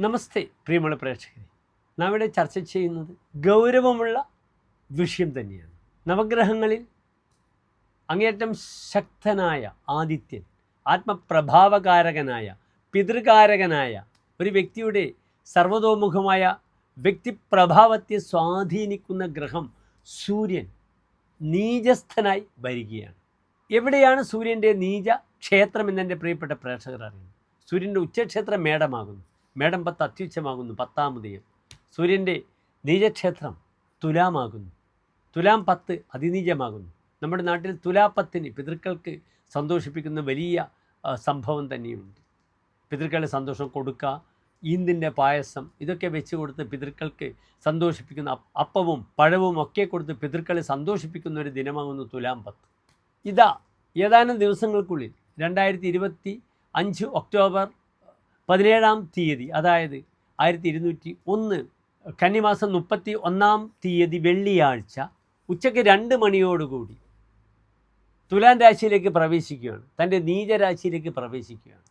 നമസ്തേ പ്രിയമുള്ള പ്രേക്ഷകരെ. നാം ഇവിടെ ചർച്ച ചെയ്യുന്നത് ഗൗരവമുള്ള വിഷയം തന്നെയാണ്. നവഗ്രഹങ്ങളിൽ അങ്ങേറ്റം ശക്തനായ ആദിത്യൻ ആത്മപ്രഭാവകാരകനായ പിതൃകാരകനായ ഒരു വ്യക്തിയുടെ സർവതോമുഖമായ വ്യക്തിപ്രഭാവത്തെ സ്വാധീനിക്കുന്ന ഗ്രഹം സൂര്യൻ നീചസ്ഥനായി വരികയാണ്. എവിടെയാണ് സൂര്യന്റെ നീച ക്ഷേത്രം എന്നെന്റെ പ്രിയപ്പെട്ട പ്രേക്ഷകർ അറിയുന്നത്? സൂര്യന്റെ ഉച്ചക്ഷേത്രം മേടമാകുന്നു. മേടം പത്ത് അത്യുച്ചമാകുന്നു ഉദയം. സൂര്യന്റെ നീചക്ഷേത്രം തുലാമാകുന്നു. തുലാം പത്ത് അതിനീചമാകുന്നു. നമ്മുടെ നാട്ടിൽ തുലാപ്പത്തിന് പിതൃക്കൾക്ക് സന്തോഷിപ്പിക്കുന്ന വലിയ സംഭവം തന്നെയുണ്ട്. പിതൃക്കളുടെ സന്തോഷം കൊടുക്കുക ഈന്തിന്റെ പായസം ഇതൊക്കെ വെച്ച് കൊടുത്ത് പിതൃക്കൾക്ക് സന്തോഷിപ്പിക്കുന്ന അപ്പവും പഴവും ഒക്കെ കൊടുത്ത് പിതൃക്കളെ സന്തോഷിപ്പിക്കുന്ന ഒരു ദിനമാകുന്നു തുലാം പത്ത്. ഇതാ ഏതാനും ദിവസങ്ങൾക്കുള്ളിൽ രണ്ടായിരത്തി ഇരുപത്തി അഞ്ച് ഒക്ടോബർ പതിനേഴാം തീയതി അതായത് ആയിരത്തി ഇരുന്നൂറ്റി ഒന്ന് കന്നിമാസം മുപ്പത്തി ഒന്നാം തീയതി വെള്ളിയാഴ്ച ഉച്ചയ്ക്ക് രണ്ട് മണിയോടുകൂടി തുലാം രാശിയിലേക്ക് പ്രവേശിക്കുകയാണ്. തന്റെ നീചരാശിയിലേക്ക് പ്രവേശിക്കുകയാണ്.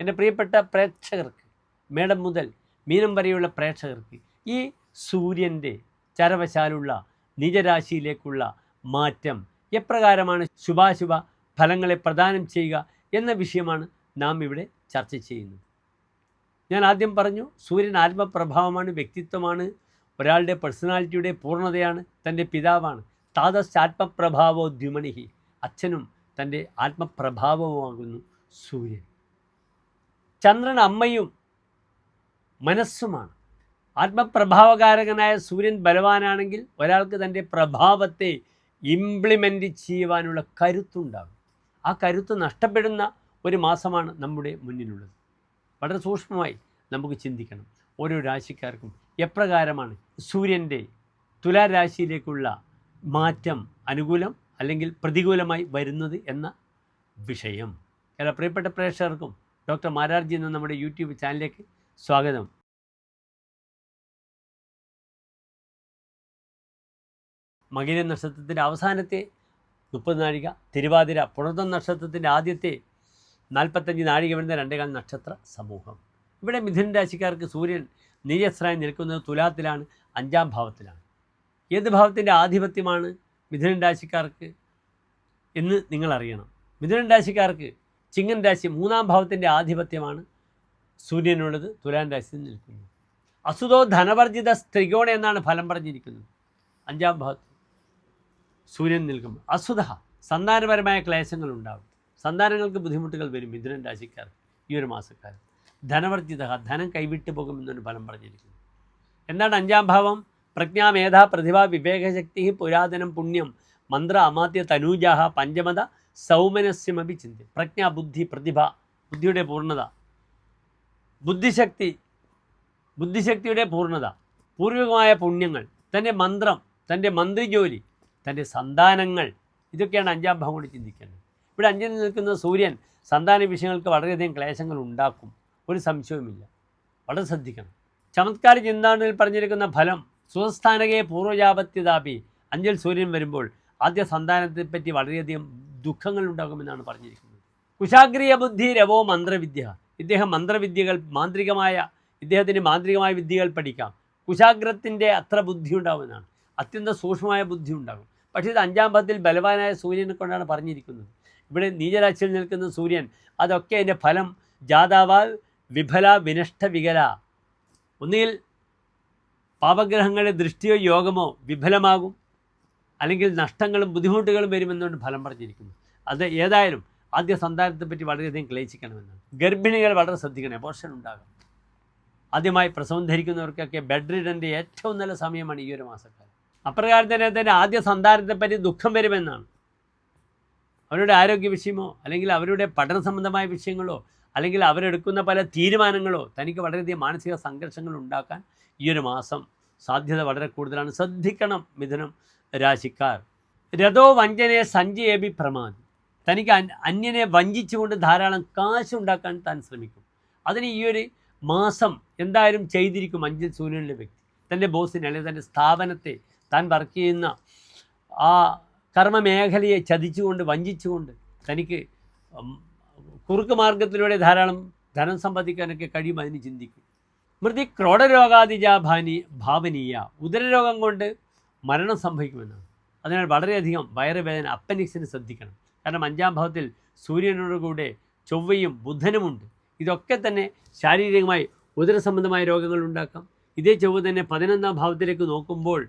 എന്റെ പ്രിയപ്പെട്ട പ്രേക്ഷകർക്ക് മേഡം മുതൽ മീനം വരെയുള്ള പ്രേക്ഷകർക്ക് ഈ സൂര്യന്റെ ചരവശാലുള്ള നീചരാശിയിലേക്കുള്ള മാറ്റം എപ്രകാരമാണ്? ശുഭാശുഭ ഫലങ്ങളെ പ്രദാനം ചെയ്യുക എന്ന വിഷയമാണ് നാം ഇവിടെ ചർച്ച ചെയ്യുന്നത്. ഞാൻ ആദ്യം പറഞ്ഞു സൂര്യൻ ആത്മപ്രഭാവമാണ് വ്യക്തിത്വമാണ് ഒരാളുടെ പേഴ്സണാലിറ്റിയുടെ പൂർണതയാണ് തന്റെ പിതാവാണ്. താതസ് ആത്മപ്രഭാവോ ദ്യുമണിഹി അച്ഛനും തന്റെ ആത്മപ്രഭാവവുമാകുന്നു സൂര്യൻ. ചന്ദ്രൻ അമ്മയും മനസ്സുമാണ്. ആത്മപ്രഭാവകാരകനായ സൂര്യൻ ബലവാനാണെങ്കിൽ ഒരാൾക്ക് തന്റെ പ്രഭാവത്തെ ഇംപ്ലിമെന്റ് ചെയ്യുവാനുള്ള കരുത്തുണ്ടാകും. ആ കരുത്ത് നഷ്ടപ്പെടുന്ന ഒരു മാസമാണ് നമ്മുടെ മുന്നിലുള്ളത്. വളരെ സൂക്ഷ്മമായി നമുക്ക് ചിന്തിക്കണം. ഓരോ രാശിക്കാർക്കും എപ്രകാരമാണ് സൂര്യന്റെ തുലാരാശിയിലേക്കുള്ള മാറ്റം അനുകൂലം അല്ലെങ്കിൽ പ്രതികൂലമായി വരുന്നത് എന്ന വിഷയം. എല്ലാ പ്രിയപ്പെട്ട പ്രേക്ഷകർക്കും ഡോക്ടർ മാരാർജി എന്ന നമ്മുടെ യൂട്യൂബ് ചാനലിലേക്ക് സ്വാഗതം. മകിര നക്ഷത്രത്തിന്റെ അവസാനത്തെ മുപ്പത് നാഴിക തിരുവാതിര പുണർത്തം നക്ഷത്രത്തിന്റെ ആദ്യത്തെ നാൽപ്പത്തഞ്ച് നാഴിക വരുന്ന രണ്ടേകാൽ നക്ഷത്ര സമൂഹം. ഇവിടെ മിഥുൻ രാശിക്കാർക്ക് സൂര്യൻ നീയസ്രായി നിൽക്കുന്നത് തുലാത്തിലാണ് അഞ്ചാം ഭാവത്തിലാണ്. ഏത് ഭാവത്തിന്റെ ആധിപത്യമാണ് മിഥുനൻ രാശിക്കാർക്ക് എന്ന് നിങ്ങൾ അറിയണം. മിഥുനൻ രാശിക്കാർക്ക് ചിങ്ങൻ രാശി മൂന്നാം ഭാവത്തിന്റെ ആധിപത്യമാണ് സൂര്യനുള്ളത് തുലാൻ രാശിയിൽ നിൽക്കുന്നത് അസുതോ ധനവർജിത സ്ത്രികോണ എന്നാണ് ഫലം പറഞ്ഞിരിക്കുന്നത്. അഞ്ചാം ഭാവത്ത് സൂര്യൻ നിൽക്കുമ്പോൾ അസുത സന്താനപരമായ ക്ലേശങ്ങൾ ഉണ്ടാകും സന്താനങ്ങൾക്ക് ബുദ്ധിമുട്ടുകൾ വരും മിഥുനൻ രാശിക്കാർ ഈ ഒരു മാസക്കാലം ധനവർജിത ധനം കൈവിട്ടു പോകുമെന്നൊരു ഫലം പറഞ്ഞിരിക്കുന്നു. എന്താണ് അഞ്ചാം ഭാവം? പ്രജ്ഞാ മേധ പ്രതിഭ വിവേകശക്തി പുരാതനം പുണ്യം മന്ത്ര അമാത്യ തനൂജാഹ പഞ്ചമത സൗമനസ്യമപി ചിന്തി. പ്രജ്ഞ ബുദ്ധി പ്രതിഭ ബുദ്ധിയുടെ പൂർണത. ബുദ്ധിശക്തി ബുദ്ധിശക്തിയുടെ പൂർണത. പൂർവികമായ പുണ്യങ്ങൾ തന്റെ മന്ത്രം തന്റെ മന്ത്രിജോലി തന്റെ സന്താനങ്ങൾ ഇതൊക്കെയാണ് അഞ്ചാം ഭാവം കൊണ്ട് ചിന്തിക്കേണ്ടത്. ഇവിടെ അഞ്ചിൽ നിൽക്കുന്ന സൂര്യൻ സന്താന വിഷയങ്ങൾക്ക് വളരെയധികം ക്ലേശങ്ങൾ ഉണ്ടാക്കും. ഒരു സംശയവുമില്ല. വളരെ ശ്രദ്ധിക്കണം. ചമത്കാര ചിന്താണ്ടിൽ പറഞ്ഞിരിക്കുന്ന ഫലം സ്വസ്ഥാനകയെ പൂർവജാപത്യതാപി. അഞ്ചിൽ സൂര്യൻ വരുമ്പോൾ ആദ്യ സന്താനത്തെ സന്താനത്തെപ്പറ്റി വളരെയധികം ദുഃഖങ്ങൾ ഉണ്ടാകുമെന്നാണ് പറഞ്ഞിരിക്കുന്നത്. കുശാഗ്രിയ ബുദ്ധി രവോ മന്ത്രവിദ്യ. ഇദ്ദേഹം മന്ത്രവിദ്യകൾ മാന്ത്രികമായ ഇദ്ദേഹത്തിന് മാന്ത്രികമായ വിദ്യകൾ പഠിക്കാം. കുശാഗ്രത്തിന്റെ അത്ര ബുദ്ധി ഉണ്ടാകുമെന്നാണ് അത്യന്ത സൂക്ഷ്മമായ ബുദ്ധി ഉണ്ടാകും. പക്ഷേ ഇത് അഞ്ചാം പദത്തിൽ ബലവാനായ സൂര്യനെ കൊണ്ടാണ് പറഞ്ഞിരിക്കുന്നത്. ഇവിടെ നീചരാശിയിൽ നിൽക്കുന്ന സൂര്യൻ അതൊക്കെ അതിന്റെ ഫലം ജാതാവാൽ വിഫല വിനഷ്ട വികല. ഒന്നുകിൽ പാപഗ്രഹങ്ങളുടെ ദൃഷ്ടിയോ യോഗമോ വിഫലമാകും. അല്ലെങ്കിൽ നഷ്ടങ്ങളും ബുദ്ധിമുട്ടുകളും വരുമെന്നുകൊണ്ട് ഫലം പറഞ്ഞിരിക്കുന്നു. അത് ഏതായാലും ആദ്യ സന്താനത്തെ പറ്റി വളരെയധികം ക്ലേശിക്കണമെന്നാണ്. ഗർഭിണികൾ വളരെ ശ്രദ്ധിക്കണം. അബോർഷൻ ഉണ്ടാകും ആദ്യമായി പ്രസവം ധരിക്കുന്നവർക്കൊക്കെ ബെഡ് റിഡന്റെ ഏറ്റവും നല്ല സമയമാണ് ഈ ഒരു മാസക്കാലം. അപ്രകാരം തന്നെ തന്നെ ആദ്യ സന്താനത്തെപ്പറ്റി ദുഃഖം വരുമെന്നാണ്. അവരുടെ ആരോഗ്യ വിഷയമോ അല്ലെങ്കിൽ അവരുടെ പഠന സംബന്ധമായ വിഷയങ്ങളോ അല്ലെങ്കിൽ അവരെടുക്കുന്ന പല തീരുമാനങ്ങളോ തനിക്ക് വളരെയധികം മാനസിക സംഘർഷങ്ങൾ ഉണ്ടാക്കാൻ ഈ ഒരു മാസം സാധ്യത വളരെ കൂടുതലാണ്. ശ്രദ്ധിക്കണം മിഥുനം രാശിക്കാർ. രഥോ വഞ്ചനെ സഞ്ചയേബി പ്രമാദി. തനിക്ക് അന്- അന്യനെ വഞ്ചിച്ചുകൊണ്ട് ധാരാളം കാശ് ഉണ്ടാക്കാൻ താൻ ശ്രമിക്കും. അതിന് ഈ ഒരു മാസം എന്തായാലും ചെയ്തിരിക്കും അഞ്ചിൽ സൂര്യനിലെ വ്യക്തി. തന്റെ ബോസിനെ അല്ലെങ്കിൽ തന്റെ സ്ഥാപനത്തെ താൻ വർക്ക് ചെയ്യുന്ന ആ കർമ്മമേഖലയെ ചതിച്ചുകൊണ്ട് വഞ്ചിച്ചുകൊണ്ട് തനിക്ക് കുറുക്ക് മാർഗത്തിലൂടെ ധാരാളം ധനം സമ്പാദിക്കാനൊക്കെ കഴിയും അതിന് ചിന്തിക്കും. മൃതി ക്രോഡരോഗാദിജ ഭാനി ഭാവനീയ. ഉദരരോഗം കൊണ്ട് മരണം സംഭവിക്കുമെന്നാണ്. അതിനാൽ വളരെയധികം വയറുവേദന അപ്പനിക്സിന് ശ്രദ്ധിക്കണം. കാരണം അഞ്ചാം ഭാവത്തിൽ സൂര്യനോടുകൂടെ ചൊവ്വയും ബുധനുമുണ്ട് ഇതൊക്കെ തന്നെ ശാരീരികമായി ഉദരസംബന്ധമായ രോഗങ്ങൾ ഉണ്ടാക്കാം. ഇതേ ചൊവ്വ തന്നെ പതിനൊന്നാം ഭാവത്തിലേക്ക് നോക്കുമ്പോൾ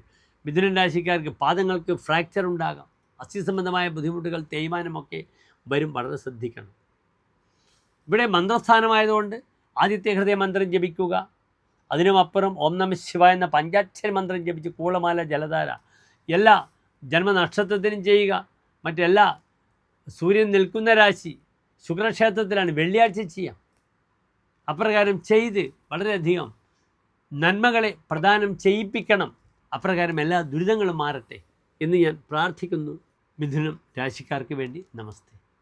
മിഥുനൻ രാശിക്കാർക്ക് പാദങ്ങൾക്ക് ഫ്രാക്ചർ ഉണ്ടാകാം. അസ്ഥി സംബന്ധമായ ബുദ്ധിമുട്ടുകൾ തേയ്മാനമൊക്കെ വരും. വളരെ ശ്രദ്ധിക്കണം. ഇവിടെ മന്ത്രസ്ഥാനമായതുകൊണ്ട് ആദ്യത്തെ ഹൃദയമന്ത്രം ജപിക്കുക. അതിനുമപ്പുറം ഓം നമ ശിവ എന്ന പഞ്ചാക്ഷര മന്ത്രം ജപിച്ച് കൂളമാല ജലധാര എല്ലാ ജന്മനക്ഷത്രത്തിനും ചെയ്യുക. മറ്റെല്ലാ സൂര്യൻ നിൽക്കുന്ന രാശി ശുക്രക്ഷേത്രത്തിലാണ് വെള്ളിയാഴ്ച ചെയ്യാം. അപ്രകാരം ചെയ്ത് വളരെയധികം നന്മകളെ പ്രദാനം ചെയ്യിപ്പിക്കണം. അപ്രകാരം എല്ലാ ദുരിതങ്ങളും മാറട്ടെ എന്ന് ഞാൻ പ്രാർത്ഥിക്കുന്നു. മിഥുനം രാശിക്കാർക്ക് വേണ്ടി നമസ്തേ.